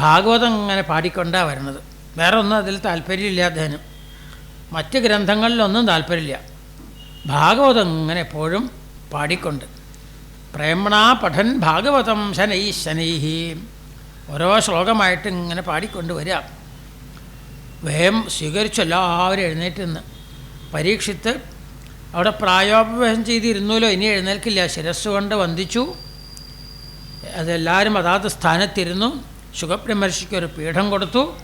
ഭാഗവതം ഇങ്ങനെ പാടിക്കൊണ്ടാണ് വരുന്നത്. വേറെ ഒന്നും അതിൽ താല്പര്യമില്ല അദ്ദേഹം. മറ്റ് ഗ്രന്ഥങ്ങളിലൊന്നും താല്പര്യമില്ല. ഭാഗവതം ഇങ്ങനെ എപ്പോഴും പാടിക്കൊണ്ട്. പ്രേമണ പഠൻ ഭാഗവതം ശനൈ ശനൈഹി. ഓരോ ശ്ലോകമായിട്ട് ഇങ്ങനെ പാടിക്കൊണ്ട് വരിക. വേം സ്വീകരിച്ചു എല്ലാവരും എഴുന്നേറ്റ് നിന്ന്. പരീക്ഷിത്ത് അവിടെ പ്രായോപവേശം ചെയ്തിരുന്നല്ലോ ഇനി എഴുന്നേൽക്കില്ല. ശിരസ് കൊണ്ട് വന്ദിച്ചു. അതെല്ലാവരും അതാത് സ്ഥാനത്തിരുന്നു. സുഖബ്രഹ്മർഷിക്ക് ഒരു പീഠം കൊടുത്തു.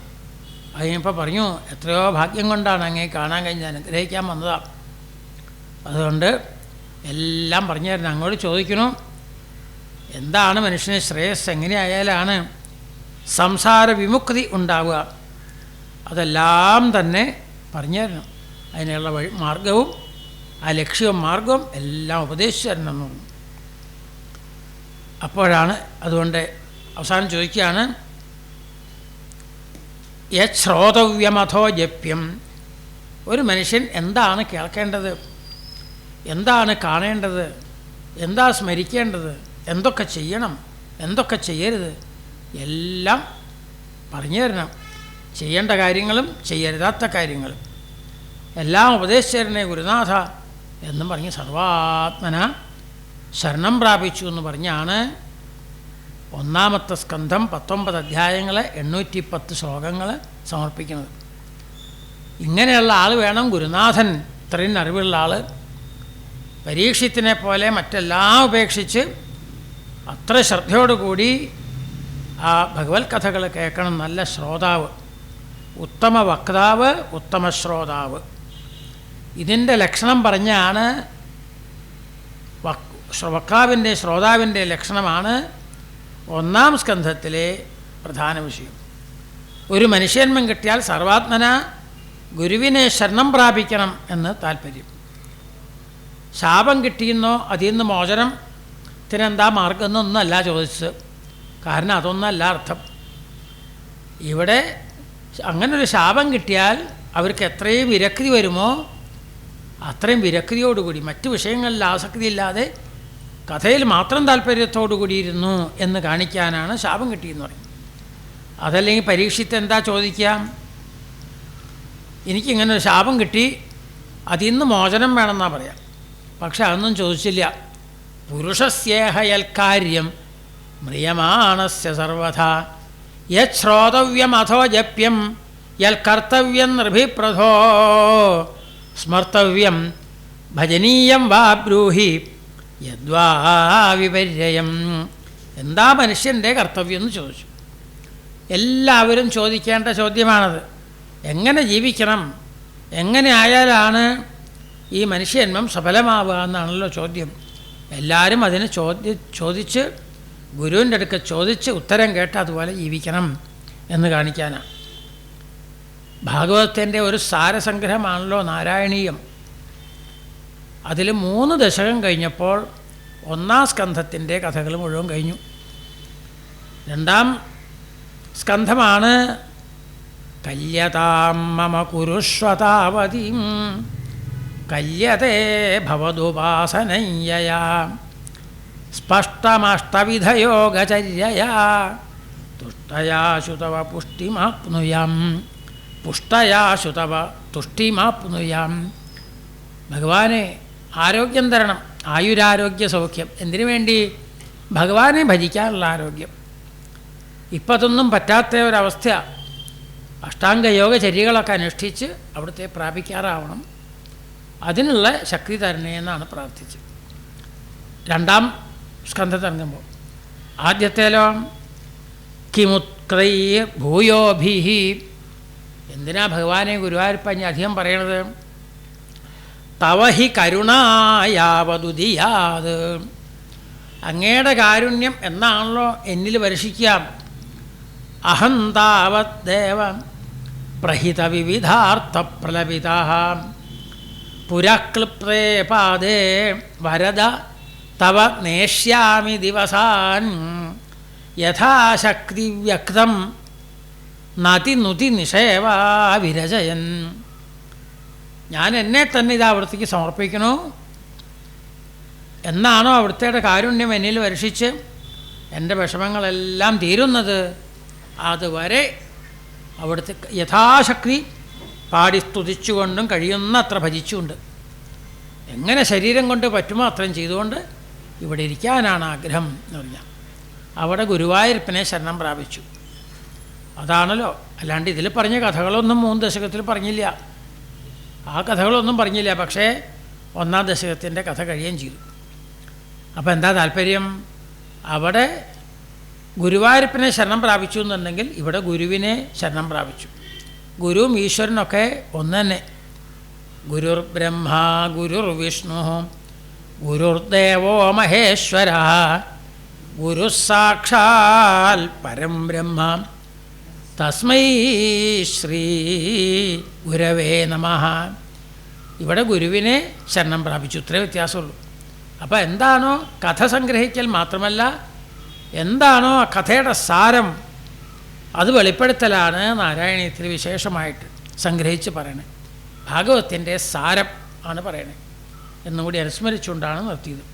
അതിനിപ്പോൾ പറഞ്ഞു എത്രയോ ഭാഗ്യം കൊണ്ടാണ് അങ്ങേ കാണാൻ കഴിഞ്ഞ് അനുഗ്രഹിക്കാൻ വന്നതാണ് അതുകൊണ്ട് എല്ലാം പറഞ്ഞു തരണം അങ്ങോട്ട് ചോദിക്കണു എന്താണ് മനുഷ്യന് ശ്രേയസ്? എങ്ങനെയായാലാണ് സംസാര വിമുക്തി ഉണ്ടാവുക? അതെല്ലാം തന്നെ പറഞ്ഞു തരണം അതിനുള്ള വഴി മാർഗവും ആ ലക്ഷ്യവും മാർഗവും എല്ലാം ഉപദേശിച്ചു തരണം എന്നു അപ്പോഴാണ് അതുകൊണ്ട് അവസാനം ചോദിക്കുകയാണ് യത് ശ്രോതവ്യമഥോ ജപ്യം? ഒരു മനുഷ്യൻ എന്താണ് കേൾക്കേണ്ടത്? എന്താണ് കാണേണ്ടത്? എന്താ സ്മരിക്കേണ്ടത്? എന്തൊക്കെ ചെയ്യണം? എന്തൊക്കെ ചെയ്യരുത്? എല്ലാം പറഞ്ഞു തരണം. ചെയ്യേണ്ട കാര്യങ്ങളും ചെയ്യരുതാത്ത കാര്യങ്ങളും. എല്ലാം ഉപദേശിച്ചരനെ ഗുരുനാഥ എന്നും പറഞ്ഞ് സർവാത്മന ശരണം പ്രാപിച്ചു എന്ന് പറഞ്ഞാണ് ഒന്നാമത്തെ സ്കന്ധം പത്തൊമ്പത് അധ്യായങ്ങൾ എണ്ണൂറ്റി പത്ത് ശ്ലോകങ്ങൾ സമർപ്പിക്കുന്നത്. ഇങ്ങനെയുള്ള ആൾ വേണം ഗുരുനാഥൻ. ഇത്രയും അറിവുള്ള ആൾ പരീക്ഷത്തിനെ പോലെ മറ്റെല്ലാം ഉപേക്ഷിച്ച് അത്ര ശ്രദ്ധയോടുകൂടി ആ ഭഗവത് കഥകൾ കേൾക്കണം. നല്ല ശ്രോതാവ്. ഉത്തമ വക്താവ് ഉത്തമ ശ്രോതാവ്. ഇതിന്റെ ലക്ഷണം പറഞ്ഞാണ് വക്- വക്താവിന്റെ ശ്രോതാവിന്റെ ലക്ഷണമാണ് ഒന്നാം സ്കന്ധത്തിലെ പ്രധാന വിഷയം. ഒരു മനുഷ്യന്മം കിട്ടിയാൽ സർവാത്മന ഗുരുവിനെ ശരണം പ്രാപിക്കണം എന്ന് താല്പര്യം ശാപം കിട്ടിയെന്നോ അതിൽ നിന്ന് മോചനത്തിനെന്താ മാർഗം എന്നൊന്നല്ല ചോദിച്ചത്. കാരണം അതൊന്നല്ല അർത്ഥം. ഇവിടെ അങ്ങനൊരു ശാപം കിട്ടിയാൽ അവർക്ക് എത്രയും വിരക്തി വരുമോ അത്രയും വിരക്തിയോടുകൂടി. മറ്റു വിഷയങ്ങളിൽ ആസക്തിയില്ലാതെ കഥയിൽ മാത്രം താല്പര്യത്തോടു കൂടിയിരുന്നു എന്ന് കാണിക്കാനാണ് ശാപം കിട്ടിയെന്ന് പറയും. അതല്ലെങ്കിൽ പരീക്ഷിത്ത് എന്താ ചോദിക്കാം എനിക്കിങ്ങനെ ഒരു ശാപം കിട്ടി. അതിൽ നിന്ന് മോചനം വേണമെന്നാ പറയാം. പക്ഷെ അതൊന്നും ചോദിച്ചില്ല. പുരുഷസ്യേഹയൽക്കാര്യം മ്രിയമാണസ്യ സർവഥ. അഥോ ജപ്യം യൽ കർത്തവ്യം നൃഭിപ്രഥോ സ്മർത്തവ്യം ഭജനീയം വാ ബ്രൂഹി യദ്വാ വിപര്യം എന്താ മനുഷ്യന്റെ കർത്തവ്യം എന്ന് ചോദിച്ചു. എല്ലാവരും ചോദിക്കേണ്ട ചോദ്യമാണത്. എങ്ങനെ ജീവിക്കണം? എങ്ങനെ ആയാലാണ് ഈ മനുഷ്യന്മം സഫലമാവുക എന്നാണല്ലോ ചോദ്യം. എല്ലാവരും അതിന് ചോദ്യ ചോദിച്ച് ഗുരുവിന്റെ അടുക്ക ചോദിച്ച് ഉത്തരം കേട്ട് അതുപോലെ ജീവിക്കണം എന്ന് കാണിക്കാനാണ് ഭാഗവതത്തിന്റെ ഒരു സാരസംഗ്രഹമാണല്ലോ നാരായണീയം. അതിൽ മൂന്ന് ദശകം കഴിഞ്ഞപ്പോൾ ഒന്നാം സ്കന്ധത്തിന്റെ കഥകൾ മുഴുവൻ കഴിഞ്ഞു. രണ്ടാം സ്കന്ധമാണ് കല്യതാം മമ കുരുഷ്വതാവതീം കല്യതേ ഭവതുപാസനയ്യയാ സ്പഷ്ടമഷ്ടവിധയോഗചര്യയാ തുഷ്ടയാശു തവ പുഷ്ടിമാപ്നുയാം പുഷ്ടയാശു തവ തുഷ്ടിമാപ്നുയാം. ഭഗവാനെ ആരോഗ്യം തരണം. ആയുരാരോഗ്യ സൗഖ്യം. എന്തിനു വേണ്ടി? ഭഗവാനെ ഭജിക്കാനുള്ള ആരോഗ്യം. ഇപ്പം അതൊന്നും പറ്റാത്ത ഒരവസ്ഥ അഷ്ടാംഗയോഗ ചര്യകളൊക്കെ അനുഷ്ഠിച്ച് അവിടുത്തെ പ്രാപിക്കാറാവണം. അതിനുള്ള ശക്തി തരണേ എന്നാണ് പ്രാർത്ഥിച്ചത്. രണ്ടാം സ്കന്ധത്തിറങ്ങുമ്പോൾ ആദ്യത്തേലോ കിമുത്രൈ ഭൂയോഭി. എന്തിനാ ഭഗവാനെ ഗുരുവായൂരപ്പ അധികം പറയണത്? തവ ഹി കരുണായാവതുതിയാത് അങ്ങയുടെ കാരുണ്യം എന്നാണല്ലോ എന്നിൽ വർഷിക്കാം അഹം താവത് ദേവ പ്രഹിത വിവിധാർത്ഥ പ്രലപിത പുരക്ലിപ്തേ പാദേ വരദ തവ നേഷ്യാമി ദിവസാൻ. യഥാശക്തി വ്യക്തം നുതി നിഷേവാ വിരചയൻ. ഞാൻ എന്നെ തന്നെ ഇത് അവിടത്തേക്ക് സമർപ്പിക്കണു? എന്നാണോ അവിടുത്തെ കാരുണ്യം എന്നിൽ വർഷിച്ച് എന്റെ വിഷമങ്ങളെല്ലാം തീരുന്നത്? അതുവരെ അവിടുത്തെ യഥാശക്തി പാടി സ്തുതിച്ചുകൊണ്ടും കഴിയുന്ന അത്ര ഭജിച്ചുകൊണ്ട് എങ്ങനെ ശരീരം കൊണ്ട് പറ്റുമോ അത്രയും ചെയ്തുകൊണ്ട് ഇവിടെ ഇരിക്കാനാണ് ആഗ്രഹം എന്ന് പറഞ്ഞാൽ അവിടെ ഗുരുവായൂരപ്പനെ ശരണം പ്രാപിച്ചു. അതാണല്ലോ. അല്ലാണ്ട് ഇതിൽ പറഞ്ഞ കഥകളൊന്നും മൂന്ന് ദശകത്തിൽ പറഞ്ഞില്ല. ആ കഥകളൊന്നും പറഞ്ഞില്ല പക്ഷേ ഒന്നാം ദശകത്തിന്റെ കഥ കഴിയുകയും ചെയ്തു. അപ്പോൾ എന്താ താല്പര്യം? അവിടെ ഗുരുവായൂരപ്പനെ ശരണം പ്രാപിച്ചു എന്നുണ്ടെങ്കിൽ ഇവിടെ ഗുരുവിനെ ശരണം പ്രാപിച്ചു. ഗുരുവും ഈശ്വരനൊക്കെ ഒന്ന് തന്നെ. ഗുരുർ ബ്രഹ്മ ഗുരുർ വിഷ്ണു ഗുരുർദേവോ മഹേശ്വര ഗുരുസാക്ഷാൽ പരം ബ്രഹ്മ. തസ്മൈ ശ്രീ ഗുരവേ നമ. ഇവിടെ ഗുരുവിനെ ശരണം പ്രാപിച്ചു. ഇത്രേ വ്യത്യാസമുള്ളൂ. അപ്പോൾ എന്താണോ കഥ സംഗ്രഹിക്കൽ മാത്രമല്ല എന്താണോ ആ കഥയുടെ സാരം അത് വെളിപ്പെടുത്തലാണ് നാരായണീയത്തിൽ വിശേഷമായിട്ട് സംഗ്രഹിച്ച് പറയണത് ഭാഗവത്തിന്റെ സാരം ആണ് പറയണത് എന്നുകൂടി അനുസ്മരിച്ചുകൊണ്ടാണ് നിർത്തിയത്.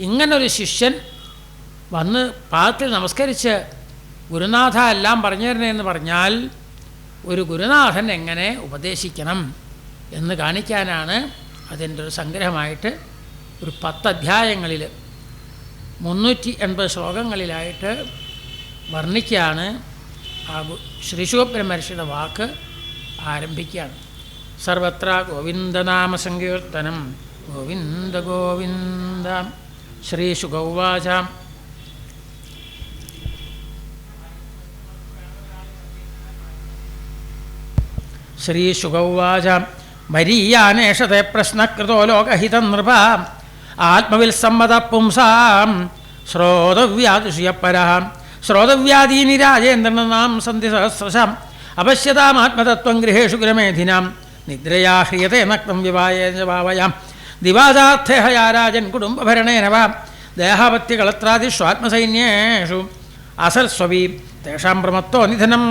ഇങ്ങനൊരു ശിഷ്യൻ വന്ന് പാദത്തിൽ നമസ്കരിച്ച് ഗുരുനാഥ എല്ലാം പറഞ്ഞു തരണേന്ന് പറഞ്ഞാൽ ഒരു ഗുരുനാഥൻ എങ്ങനെ ഉപദേശിക്കണം എന്ന് കാണിക്കാനാണ് അതിന്റെ ഒരു സംഗ്രഹമായിട്ട് ഒരു പത്ത് അധ്യായങ്ങളിൽ മുന്നൂറ്റി എൺപത് ശ്ലോകങ്ങളിലായിട്ട് വർണിക്കുകയാണ് ആ ഗു- ശ്രീ ശിവബ്രഹ്മർഷിയുടെ വാക്ക് ആരംഭിക്കുകയാണ്. സർവത്ര ഗോവിന്ദനാമ സങ്കീർത്തനം ഗോവിന്ദ ഗോവിന്ദ ശ്രീ ശ്രീശുഗൗവാച മരീയാനേഷത്തെ പ്രശ്നകൃതോ ലോകഹിതം നൃപ ആത്മവിൽസമ്മത പുംസാം ശ്രോതവ്യാദുഷിയപ്പര ശ്രോതവ്യാദീനി രാജേന്ദ്രനാം സന്ധി സഹസ്രശാം അപശ്യതാമാത്മതത്വം ഗൃഹേഷു ഗുരമേധിനാം നിദ്രയാ ഹ്രിയത്തെ നക്തം വിവായേവാവയാം ദിവാജാർത്ഥഹയാ രാജൻ കുടുംബഭരണേന വാ ദേഹാപത്യകളത്രാദിഷ്വാത്മസൈന്യേഷു അസൽസ്വവീ തേഷാം പ്രമത്തോ നിധനം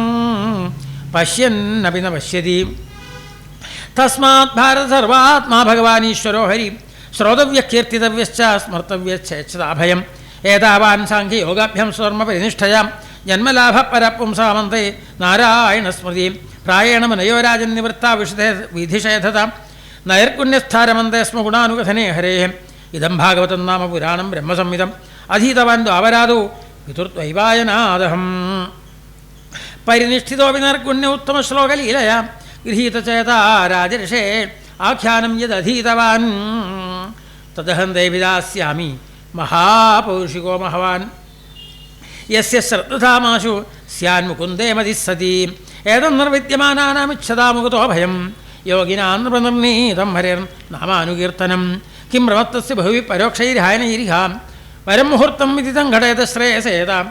പശ്യന്നപി ന പശ്യതി തസ്മാത് ഭാരത സർവാത്മാ ഭഗവാനീശ്വരോ ഹരി ശ്രോതവ്യകീർത്തിതവ്യശ്ച സ്മർത്തവ്യച്ഛേച്ഛതാഭയം ഏതാവാൻ സാഖ്യയോഗാഭ്യം സ്വർമ്മ പരിനിഷ്ഠയാം ജന്മലാഭ പരപുംസാമന്തേ നാരായണ സ്മൃതി പ്രായേണ മനയോരാജൻ നിവൃത്ത വിഷുധേ വിധിഷേധതാം നൈർഗുണ്യസ്ഥാരമന്തേ സ്മ ഗുണാനുകഥനേ ഹരേ ഇതം ഭാഗവതം നാമ പുരാണം ബ്രഹ്മസംഹിതം അധീതവാൻ ദ്വാവരാദോ പിതൃദ്വൈവായനാദഹം പരിനിഷ്ഠിതോപി നർഗുണ്യ ഉത്തമ ശ്ലോകലീലയാ ഗൃഹീതചേത രാജർഷേ ആഖ്യാനം യദധീതവാൻ. തദഹം ദേവിദാസ്യാമി മഹാപൗരുഷികോ മഹവാൻ. യസ്യ ശ്രദ്ധാമാശു സ്യാൻ മുകുന്ദേ മതി സതി നിർവിദ്യമാനാമിച്ഛതാമുഖതോ ഭയം. യോഗിനാ നൃപനിർണീതം ഹരിർ നാമാനുകീർത്തനം. കിം പ്രമത്തസ്യ ബഹുവി പരോക്ഷൈര്ഹായനൈരിഹാം വരം മുഹൂർത്തം വിദിതം ഘടയത ശ്രേയസേതാം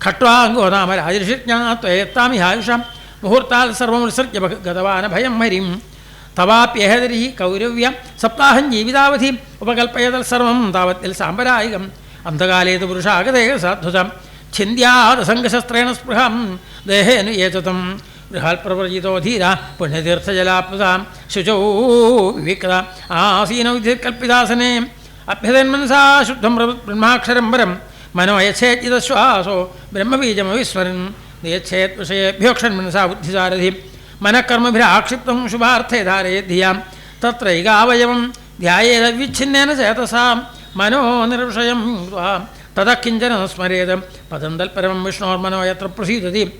ഖട്വാംഗോ നാമ മുഹൂർത്താൽ സർവം വിസർജ്യ ഗതവാന ഭയം ഹരിം തവാപ്യഹതരി കൗരവ്യ സപ്താഹം ജീവിതാവധി ഉപകൽപ്പയതൽ സർവം താവത്തിൽ സാമ്പരായികം അന്ധകാലേത് പുരുഷാഗതേ സാധ്വതം ഛിന്ദ്യാദസംഗശസ്ത്രേണ സ്പൃഹം ദേഹേനു ഏതതം ബൃഹാൽപ്രവ്രജിതോ ധീര പുണ്യതീർത്ഥജലാപ്ലുതാം ശുചോ വിവിക്ത ആസീനോ വിധികൽപ്പിതാസനെ അഭ്യതന്മനസാ ശുദ്ധം ബ്രഹ്മാക്ഷരം പരം മനോയച്ഛേജിതശ്വാസോ ബ്രഹ്മബീജമവിസ്മരൻ നിയച്ഛേത് വിഷയേഭ്യോക്ഷൻ മനസാ ബുദ്ധിസാരഥി. മനഃക്കർമ്മഭിരാക്ഷിപ്തം ശുഭാർത്ഥേ ധാരയേദ്ധിയാം. തത്രൈകാവയവം ധ്യായേതവിച്ഛിന്നേന ചേതസാം. മനോ നിർവിഷയം തത സ്മരേത്. പദം തൽപരം വിഷ്ണോർമനോ യത്ര പ്രസീദതി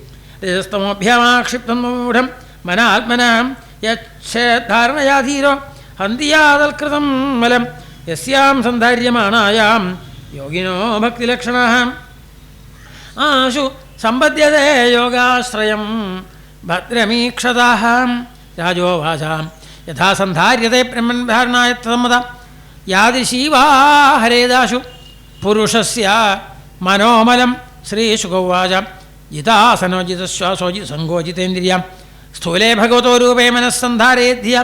രജസ്തമോഭ്യമാക്ഷിപ്തം മൂഢം. മനാത്മന യേദ്ധാരണയാധീരോ ഹന്തിയാതൽകൃതം മലം. യസ്യാം സന്ധാര്യമാണായാം. योगिनो भक्तिलक्षण। आशु सम्पद्यते योगाश्रयं भद्रमीक्षताः। राजोवासां यथा सन्धार्यते ब्रह्मन्धारणाय तदम्मद यादिशीवा हरेदाशु। पुरुषस्य मनोमलं श्रीशुकौवाच। जितासनोजितश्वासोजि सङ्गोजितेन्द्रियाँ स्थूले भगवत रूपे मनस्सन्धारेध्य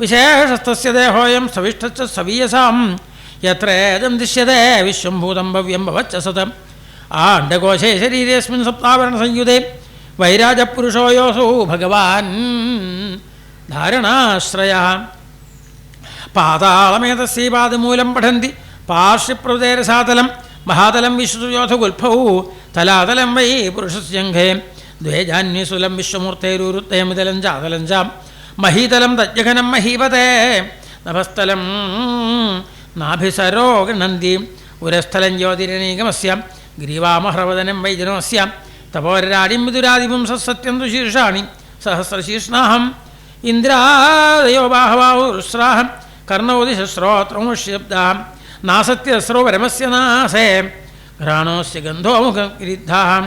विशेषस्तस्य देहोऽयं सविष्ठश्च सवीयसाम्। സവീയസാം യത്രേദം ദൃശ്യത്തെ വിശ്വംഭൂതം ഭവ്യം ഭവച്ച സതം അണ്ടകോശേ ശരീരേസ്മിൻ സപ്താവരണ സംയുതേ. വൈരാജപുരുഷോ യോസോ ഭഗവാൻ. ധാരണാശ്രയ. പാതാളമേതസ്യപാദമൂലം പഠന്തി. പാർശ്വപ്രദേരസാതലം മഹാതലം വിശ്വയോധഗുൽഭൗ തലാതലം വൈ പുരുഷസ്യംഘേ. ദ്വേജാന്യസുലം വിശ്വമൂർത്തേരുരുത്തേമിതലം ചാതലം ചാം. മഹീതലം തജ്ജഘനം മഹീപതേ. നഭസ്ഥലം നാഭിസരോ ഗണന്തി ഉരസ്ഥലം ജ്യോതിരനീകമസ്യ ഗ്രീവാമഹ്രവദനം വൈജനമസ്യ തപോരാടിം വിദുരാദിപും സത്യം തു ശീർഷാണി സഹസ്രശീർഷ്ണാഹം ഇന്ദ്രാദയോ ബാഹവാഹുസ്രാഹം കർണോദിശ്രോത്രമുഷ്യബ്ദാം നാസത്യസ്രോ പരമസ്യ നാസേ ഘ്രാണോസ്യ ഗന്ധോമുഖഗിരിദ്ധാം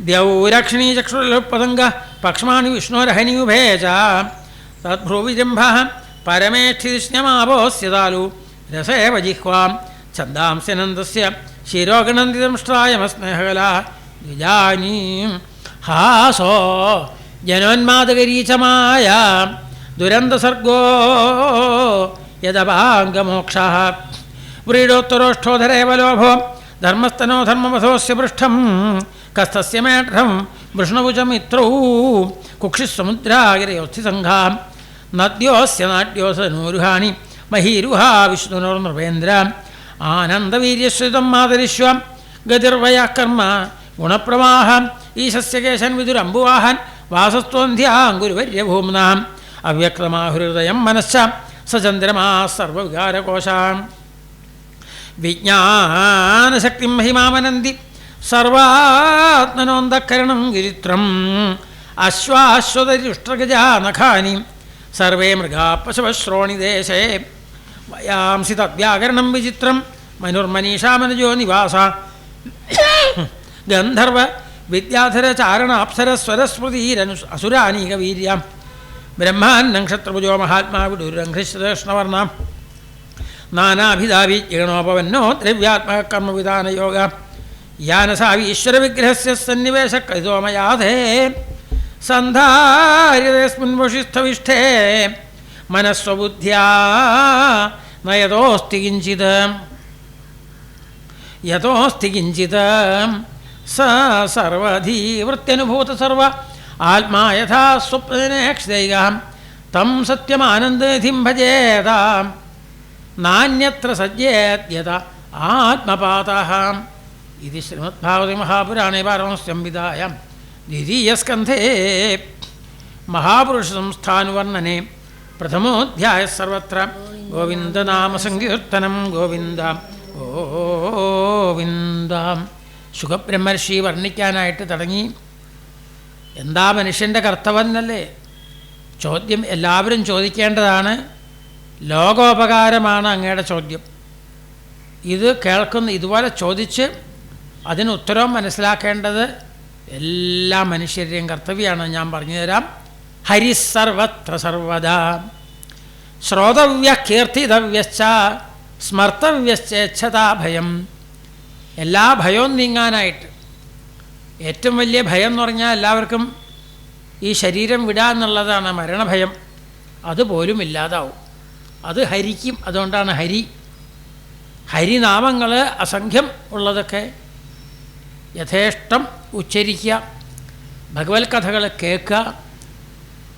ദ്യൗരക്ഷിണീചക്ഷുരപതംഗ പക്ഷ്മാണി വിഷ്ണോരഹനിയുഭേ ച തദ്ഭ്രുവിജംഭ పరమేక్షిష్ణమాభోస్యదాలు రసేవ జిహ్వాం. ఛందాంశనందస్య శిరోగణందితం శ్రాయమస్నేహగల ద్విజానీ హాసో. జనోన్మాదగరీచమాయా దురంధసర్గో యదవాంగమోక్ష వ్రీడోత్తరోష్ఠోధరేవ లోభో ధర్మస్తనో ధర్మవసోస్య పృష్టం కస్తస్య మేఠం వృష్ణభుజమిత్రౌ కుక్షి కుక్షిస్సముద్రాగిరయోస్థి సంఘాం നദ്യോസ്യ നാട്യോസനൂരുഹാണി മഹീരുഹാ വിഷ്ണുനോർ നൃപേന്ദ്ര. ആനന്ദവീര്യശ്രിതം മാതരിശ്വ ഗതിർവയ കർമ്മ. ഈശസ്യ കേശൻ വിദുരംബുവാഹൻ വാസസ്ത്വന്ധ്യാങ്കുരുവര്യഭൂമ്നാം അവ്യക്തമാഹൃദയം മനസ്സ. സചന്ദ്രമാ സർവവികാരകോശാം. വിജ്ഞാനശക്തി മഹിമാമനന്തി. സർവാത്മനോന്തക്കരണം ഗിരിത്രം. അശ്വാശ്വതരുഷ്ടഗജാനഖാനി സർവേ മൃഗാ പശവശ്രോണിദേശേ വയാംസി തദ്വ്യാകരണം വിചിത്രം. മനുർമനീഷാമനുജോ നിവാസ. ഗന്ധർവ വിദ്യാധര ചാരണാപ്സരസ്വരസ്മൃതിരനു അസുരാനീക വീര്യം. ബ്രഹ്മാൻ നക്ഷത്രഭുജോ മഹാത്മാ വിഡുരംഘ്രിശ്രേഷ്ണവർണ നാനാഭിധാവി ജീർണോപവന്നോ ദ്രവ്യാത്മക കർമ്മവിധാനയോഗ യാനസാവി ഈശ്വരവിഗ്രഹസ്യ സന്നിവേശ കൈതോമയാധേ സന്ധാര്യതസ്മിൻ വഷിസ്ഥവിഷ്ഠേ മനസ്വബുദ്ധ്യാ നയതോസ്തി കിഞ്ചിത് യതോസ്തി കിഞ്ചിത് സ സർവധീവൃത്യനുഭൂത സർവ ആത്മാ യഥാ സ്വപ്നേക്ഷൈക തം സത്യമാനന്ദനിധിം ഭജേതാം നാന്യത്ര സജ്ജേദ്യത ആത്മപാത ഇത് ശ്രീമദ്ഭാഗവതി മഹാപുരുഷ സംസ്ഥാനുവർണനെ ദ്വിതീയസ്കന്ധേ പ്രഥമോധ്യായ സർവത്ര. ഗോവിന്ദനാമസങ്കീർത്തനം ഗോവിന്ദ. ഗോവിന്ദ. സുഖബ്രഹ്മർഷി വർണിക്കാനായിട്ട് തുടങ്ങി. എന്താ മനുഷ്യന്റെ കർത്തവ്യമല്ലേ ചോദ്യം എല്ലാവരും ചോദിക്കേണ്ടതാണ്. ലോകോപകാരമാണ് അങ്ങയുടെ ചോദ്യം. ഇത് കേൾക്കുന്ന ഇതുപോലെ ചോദിച്ച് അതിന് ഉത്തരവും മനസ്സിലാക്കേണ്ടത് എല്ലാ മനുഷ്യരുടെയും കർത്തവ്യമാണ് ഞാൻ പറഞ്ഞു തരാം. ഹരിസർവത്ര സർവദ. ശ്രോതവ്യ കീർത്തിതവ്യശ്ച സ്മർത്തവ്യശ്ചേച്ഛതാ ഭയം എല്ലാ ഭയവും നീങ്ങാനായിട്ട്. ഏറ്റവും വലിയ ഭയം എന്ന് പറഞ്ഞാൽ എല്ലാവർക്കും ഈ ശരീരം വിടുക എന്നുള്ളതാണ് മരണഭയം. അതുപോലും ഇല്ലാതാവും. അത് ഹരിക്കും. അതുകൊണ്ടാണ് ഹരി. ഹരിനാമങ്ങൾ അസംഖ്യം ഉള്ളതൊക്കെ യഥേഷ്ടം ഉച്ചരിക്കുക. ഭഗവത് കഥകൾ കേൾക്കുക.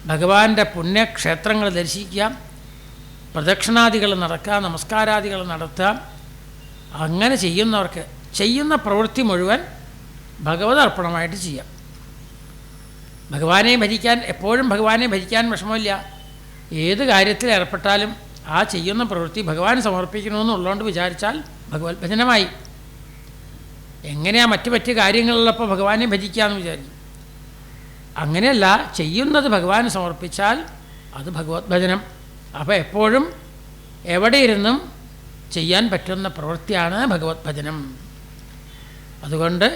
ഭഗവാന്റെ പുണ്യക്ഷേത്രങ്ങൾ ദർശിക്കുക. പ്രദക്ഷിണാദികൾ നടക്കുക. നമസ്കാരാദികൾ നടത്തുക. അങ്ങനെ ചെയ്യുന്നവർക്ക് ചെയ്യുന്ന പ്രവൃത്തി മുഴുവൻ ഭഗവത് അർപ്പണമായിട്ട് ചെയ്യാം. ഭഗവാനെ ഭരിക്കാൻ എപ്പോഴും ഭഗവാനെ ഭരിക്കാൻ വിഷമമില്ല. ഏത് കാര്യത്തിൽ ഏർപ്പെട്ടാലും ആ ചെയ്യുന്ന പ്രവൃത്തി ഭഗവാൻ സമർപ്പിക്കണമെന്നുള്ളതുകൊണ്ട് വിചാരിച്ചാൽ ഭഗവത് ഭജനമായി. എങ്ങനെയാ മറ്റു മറ്റ് കാര്യങ്ങളിലപ്പോൾ ഭഗവാനെ ഭജിക്കാമെന്ന് വിചാരിക്കും അങ്ങനെയല്ല ചെയ്യുന്നത് ഭഗവാന് സമർപ്പിച്ചാൽ അത് ഭഗവത് ഭജനം. അപ്പോൾ എപ്പോഴും എവിടെയിരുന്നും ചെയ്യാൻ പറ്റുന്ന പ്രവൃത്തിയാണ് ഭഗവത് ഭജനം. അതുകൊണ്ട്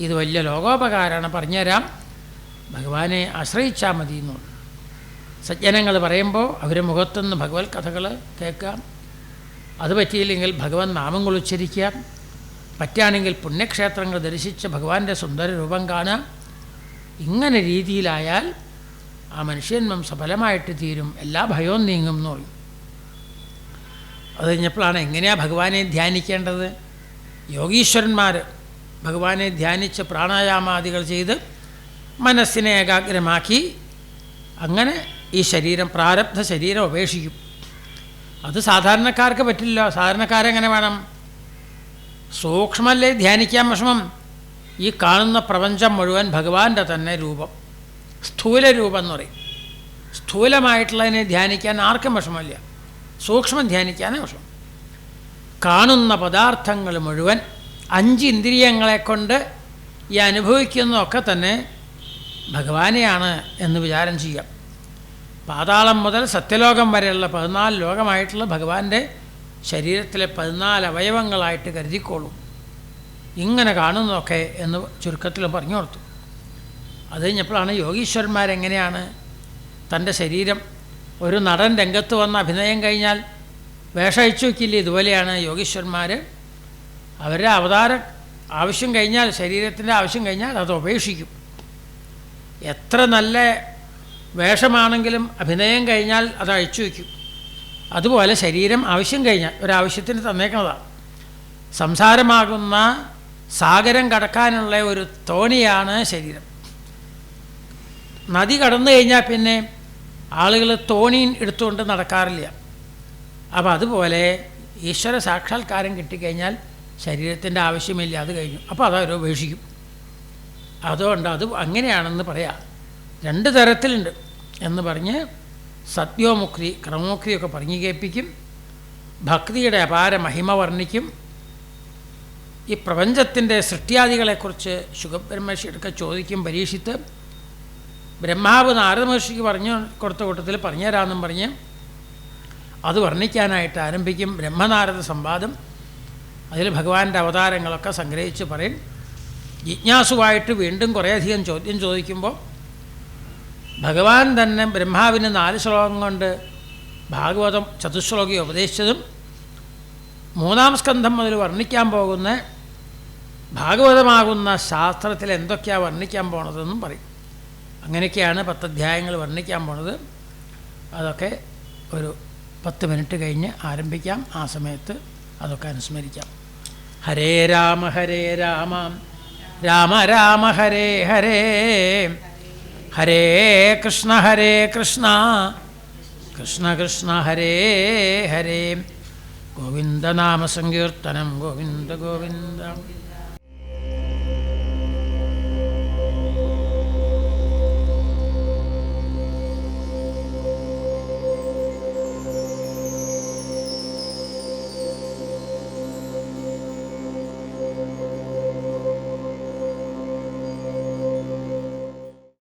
ഇത് വലിയ ലോകോപകാരമാണ് പറഞ്ഞുതരാം. ഭഗവാനെ ആശ്രയിച്ചാൽ മതി എന്നുള്ളു സജ്ജനങ്ങൾ പറയുമ്പോൾ അവരുടെ മുഖത്തുനിന്ന് ഭഗവത് കഥകൾ കേൾക്കാം. അത് പറ്റിയില്ലെങ്കിൽ ഭഗവൻ നാമങ്ങൾ ഉച്ചരിക്കുക പറ്റുകയാണെങ്കിൽ പുണ്യക്ഷേത്രങ്ങൾ ദർശിച്ച് ഭഗവാന്റെ സുന്ദര രൂപം കാണുക. ഇങ്ങനെ രീതിയിലായാൽ ആ മനുഷ്യന്മം സഫലമായിട്ട് തീരും. എല്ലാ ഭയവും നീങ്ങും എന്ന് പറയും. അത് കഴിഞ്ഞപ്പോഴാണ് എങ്ങനെയാണ് ഭഗവാനെ ധ്യാനിക്കേണ്ടത്? യോഗീശ്വരന്മാർ ഭഗവാനെ ധ്യാനിച്ച് പ്രാണായാമാദികൾ ചെയ്ത് മനസ്സിനെ ഏകാഗ്രമാക്കി അങ്ങനെ ഈ ശരീരം പ്രാരബ്ധ ശരീരം ഉപേക്ഷിക്കും അത് സാധാരണക്കാർക്ക് പറ്റില്ല. സാധാരണക്കാരെങ്ങനെ വേണം? സൂക്ഷ്മല്ലേ ധ്യാനിക്കാൻ വിഷമം? ഈ കാണുന്ന പ്രപഞ്ചം മുഴുവൻ ഭഗവാന്റെ തന്നെ രൂപം. സ്ഥൂല രൂപം എന്ന് പറയും. സ്ഥൂലമായിട്ടുള്ളതിനെ ധ്യാനിക്കാൻ ആർക്കും വിഷമമില്ല. സൂക്ഷ്മം ധ്യാനിക്കാനേ വിഷമം. കാണുന്ന പദാർത്ഥങ്ങൾ മുഴുവൻ അഞ്ച് ഇന്ദ്രിയങ്ങളെ കൊണ്ട് ഈ അനുഭവിക്കുന്നതൊക്കെ തന്നെ ഭഗവാനെയാണ് എന്ന് വിചാരം ചെയ്യാം. പാതാളം മുതൽ സത്യലോകം വരെയുള്ള പതിനാല് ലോകമായിട്ടുള്ള ഭഗവാന്റെ ശരീരത്തിലെ പതിനാല് അവയവങ്ങളായിട്ട് കരുതിക്കോളും. ഇങ്ങനെ കാണുന്നതൊക്കെ എന്ന് ചുരുക്കത്തിൽ പറഞ്ഞു കൊടുത്തു. അത് കഴിഞ്ഞപ്പോഴാണ് യോഗീശ്വരന്മാരെങ്ങനെയാണ് തന്റെ ശരീരം ഒരു നടൻ രംഗത്ത് വന്ന അഭിനയം കഴിഞ്ഞാൽ വേഷയച്ചു വയ്ക്കില്ല? ഇതുപോലെയാണ് യോഗീശ്വരന്മാർ അവരുടെ അവതാരം ആവശ്യം കഴിഞ്ഞാൽ ശരീരത്തിന്റെ ആവശ്യം കഴിഞ്ഞാൽ അത് ഉപേക്ഷിക്കും. എത്ര നല്ല വേഷമാണെങ്കിലും അഭിനയം കഴിഞ്ഞാൽ അത് അഴിച്ചു വയ്ക്കും. അതുപോലെ ശരീരം ആവശ്യം കഴിഞ്ഞാൽ ഒരാവശ്യത്തിന് തന്നേക്കുന്നതാണ് സംസാരമാകുന്ന സാഗരം കടക്കാനുള്ള ഒരു തോണിയാണ് ശരീരം. നദി കടന്നു കഴിഞ്ഞാൽ പിന്നെ ആളുകൾ തോണി എടുത്തുകൊണ്ട് നടക്കാറില്ല. അപ്പോൾ അതുപോലെ ഈശ്വര സാക്ഷാത്കാരം കിട്ടിക്കഴിഞ്ഞാൽ ശരീരത്തിന്റെ ആവശ്യമില്ല അത് കഴിഞ്ഞു. അപ്പോൾ അത് അവർ ഉപേക്ഷിക്കും. അതുകൊണ്ട് അത് അങ്ങനെയാണെന്ന് പറയാം. രണ്ട് തരത്തിലുണ്ട് എന്ന് പറഞ്ഞ് സത്യോമുക്തി ക്രമോക്തിയൊക്കെ പറഞ്ഞു കേൾപ്പിക്കും ഭക്തിയുടെ അപാര മഹിമ വർണിക്കും. ഈ പ്രപഞ്ചത്തിന്റെ സൃഷ്ടിയാദികളെക്കുറിച്ച് ശുഖബ്രഹ്മർഷിയൊക്കെ ചോദിക്കും പരീക്ഷിത്ത്. ബ്രഹ്മാവ് നാരദ മഹർഷിക്ക് പറഞ്ഞു കൊടുത്ത കൂട്ടത്തിൽ പറഞ്ഞുതരാമെന്നും പറഞ്ഞ് അത് വർണിക്കാനായിട്ട് ആരംഭിക്കും ബ്രഹ്മനാരദ സംവാദം. അതിൽ ഭഗവാന്റെ അവതാരങ്ങളൊക്കെ സംഗ്രഹിച്ച് പറയും. ജിജ്ഞാസുവായിട്ട് വീണ്ടും കുറേയധികം ചോദ്യം ചോദിക്കുമ്പോൾ ഭഗവാൻ തന്നെ ബ്രഹ്മാവിന് നാല് ശ്ലോകം കൊണ്ട് ഭാഗവതം ചതുശ്ലോകി ഉപദേശിച്ചതും മൂന്നാം സ്കന്ധം മുതൽ വർണിക്കാൻ പോകുന്ന ഭാഗവതമാകുന്ന ശാസ്ത്രത്തിൽ എന്തൊക്കെയാണ് വർണിക്കാൻ പോണതെന്നും പറയും. അങ്ങനെയൊക്കെയാണ് പത്തധ്യായങ്ങൾ വർണിക്കാൻ പോണത്. അതൊക്കെ ഒരു പത്ത് മിനിറ്റ് കഴിഞ്ഞ് ആരംഭിക്കാം. ആ സമയത്ത് അതൊക്കെ അനുസ്മരിക്കാം. ഹരേ രാമ ഹരേ രാമ. രാമ രാമ ഹരേ ഹരേ. ഹരേ കൃഷ്ണ ഹരേ കൃഷ്ണ. കൃഷ്ണ കൃഷ്ണ ഹരേ ഹരേ. ഗോവിന്ദനാമസങ്കീർത്തനം. ഗോവിന്ദ ഗോവിന്ദ.